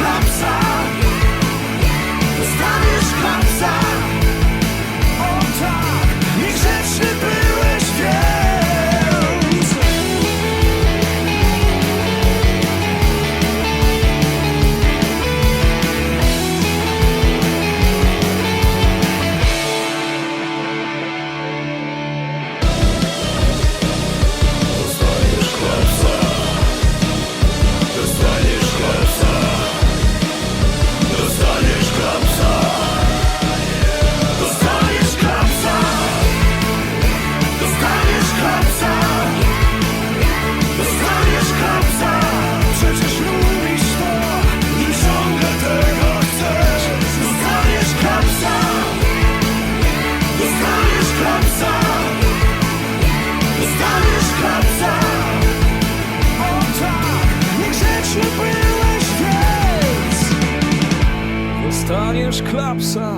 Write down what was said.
Dostaniesz Dostaniesz klapsa